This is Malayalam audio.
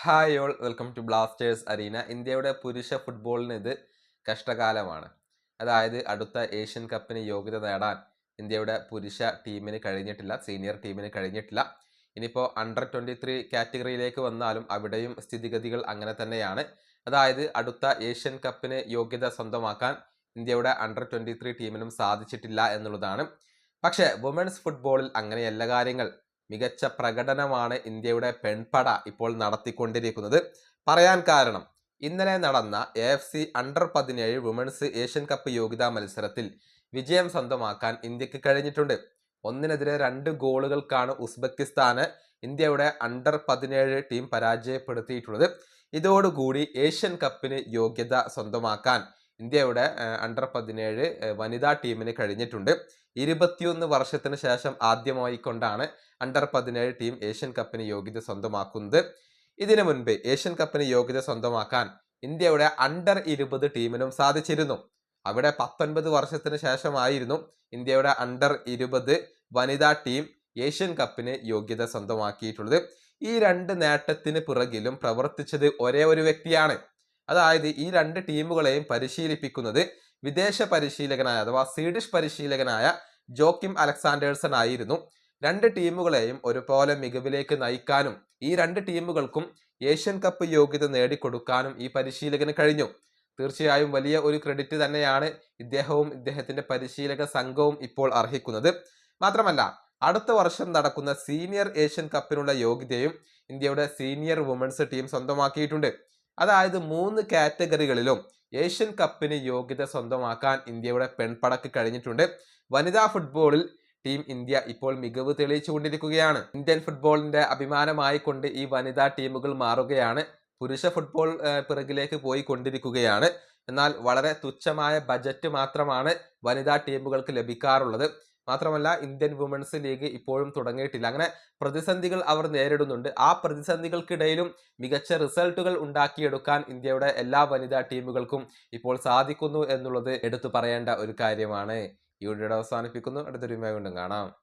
Hi all welcome to Blasters arena ഇന്ത്യയുടെ പുരുഷ ഫുട്ബോളിന് ഇത് കഷ്ടകാലമാണ്. അതായത് അടുത്ത ഏഷ്യൻ കപ്പിന് യോഗ്യത നേടാൻ ഇന്ത്യയുടെ പുരുഷ ടീമിന് കഴിഞ്ഞിട്ടില്ല സീനിയർ ടീമിന് കഴിഞ്ഞിട്ടില്ല. ഇനിയിപ്പോൾ അണ്ടർ ട്വന്റി ത്രീ കാറ്റഗറിയിലേക്ക് വന്നാലും അവിടെയും സ്ഥിതിഗതികൾ അങ്ങനെ തന്നെയാണ്. അതായത് അടുത്ത ഏഷ്യൻ കപ്പിന് യോഗ്യത സ്വന്തമാക്കാൻ ഇന്ത്യയുടെ അണ്ടർ ട്വന്റി ത്രീ ടീമിനും സാധിച്ചിട്ടില്ല എന്നുള്ളതാണ്. പക്ഷേ വുമൻസ് ഫുട്ബോളിൽ അങ്ങനെയല്ല കാര്യങ്ങൾ. മികച്ച പ്രകടനമാണ് ഇന്ത്യയുടെ പെൺപട ഇപ്പോൾ നടത്തിക്കൊണ്ടിരിക്കുന്നത്. പറയാൻ കാരണം ഇന്നലെ നടന്ന എ എഫ് സി അണ്ടർ പതിനേഴ് വുമൻസ് ഏഷ്യൻ കപ്പ് യോഗ്യതാ മത്സരത്തിൽ വിജയം സ്വന്തമാക്കാൻ ഇന്ത്യയ്ക്ക് കഴിഞ്ഞിട്ടുണ്ട്. ഒന്നിനെതിരെ രണ്ട് ഗോളുകൾക്കാണ് ഉസ്ബെക്കിസ്ഥാന് ഇന്ത്യയുടെ അണ്ടർ പതിനേഴ് ടീം പരാജയപ്പെടുത്തിയിട്ടുള്ളത്. ഇതോടുകൂടി ഏഷ്യൻ കപ്പിന് യോഗ്യത സ്വന്തമാക്കാൻ ഇന്ത്യയുടെ അണ്ടർ പതിനേഴ് വനിതാ ടീമിന് കഴിഞ്ഞിട്ടുണ്ട്. ഇരുപത്തിയൊന്ന് വർഷത്തിന് ശേഷം ആദ്യമായി കൊണ്ടാണ് അണ്ടർ പതിനേഴ് ടീം ഏഷ്യൻ കപ്പിന് യോഗ്യത സ്വന്തമാക്കുന്നത്. ഇതിനു മുൻപ് ഏഷ്യൻ കപ്പിന് യോഗ്യത സ്വന്തമാക്കാൻ ഇന്ത്യയുടെ അണ്ടർ ഇരുപത് ടീമിനും സാധിച്ചിരുന്നു. അവിടെ പത്തൊൻപത് വർഷത്തിന് ശേഷമായിരുന്നു ഇന്ത്യയുടെ അണ്ടർ ഇരുപത് വനിതാ ടീം ഏഷ്യൻ കപ്പിന് യോഗ്യത സ്വന്തമാക്കിയിട്ടുള്ളത്. ഈ രണ്ട് നേട്ടത്തിന് പിറകിലും പ്രവർത്തിച്ചത് ഒരേ ഒരു വ്യക്തിയാണ് അതായത് ഈ രണ്ട് ടീമുകളെയും പരിശീലിപ്പിക്കുന്നത് വിദേശ പരിശീലകനായ അഥവാ സ്വീഡിഷ് പരിശീലകനായ ജോക്കിം അലക്സാണ്ടേഴ്സൺ ആയിരുന്നു. രണ്ട് ടീമുകളെയും ഒരുപോലെ മികവിലേക്ക് നയിക്കാനും ഈ രണ്ട് ടീമുകൾക്കും ഏഷ്യൻ കപ്പ് യോഗ്യത നേടിക്കൊടുക്കാനും ഈ പരിശീലകന് കഴിഞ്ഞു. തീർച്ചയായും വലിയ ഒരു ക്രെഡിറ്റ് തന്നെയാണ് ഇദ്ദേഹവും ഇദ്ദേഹത്തിന്റെ പരിശീലക സംഘവും ഇപ്പോൾ അർഹിക്കുന്നത്. മാത്രമല്ല അടുത്ത വർഷം നടക്കുന്ന സീനിയർ ഏഷ്യൻ കപ്പിനുള്ള യോഗ്യതയും ഇന്ത്യയുടെ സീനിയർ വുമൻസ് ടീം സ്വന്തമാക്കിയിട്ടുണ്ട്. അതായത് മൂന്ന് കാറ്റഗറികളിലും ഏഷ്യൻ കപ്പിന് യോഗ്യത സ്വന്തമാക്കാൻ ഇന്ത്യയുടെ പെൺപടക്ക് കഴിഞ്ഞിട്ടുണ്ട്. വനിതാ ഫുട്ബോളിൽ ടീം ഇന്ത്യ ഇപ്പോൾ മികവ് തെളിയിച്ചുകൊണ്ടിരിക്കുകയാണ് ഇന്ത്യൻ ഫുട്ബോളിന്റെ അഭിമാനമായി കൊണ്ട് ഈ വനിതാ ടീമുകൾ മാറുകയാണ്. പുരുഷ ഫുട്ബോൾ പിറകിലേക്ക് പോയി കൊണ്ടിരിക്കുകയാണ്. എന്നാൽ വളരെ തുച്ഛമായ ബജറ്റ് മാത്രമാണ് വനിതാ ടീമുകൾക്ക് ലഭിക്കാറുള്ളത്. മാത്രമല്ല ഇന്ത്യൻ വുമൻസ് ലീഗ് ഇപ്പോഴും തുടങ്ങിയിട്ടില്ല. അങ്ങനെ പ്രതിസന്ധികൾ അവർ നേരിടുന്നുണ്ട്. ആ പ്രതിസന്ധികൾക്കിടയിലും മികച്ച റിസൾട്ടുകൾ ഉണ്ടാക്കിയെടുക്കാൻ ഇന്ത്യയുടെ എല്ലാ വനിതാ ടീമുകൾക്കും ഇപ്പോൾ സാധിക്കുന്നു എന്നുള്ളത് എടുത്തു പറയേണ്ട ഒരു കാര്യമാണ്. ഈ അവസാനിപ്പിക്കുന്നു. അടുത്തൊരു വീണ്ടും കാണാം.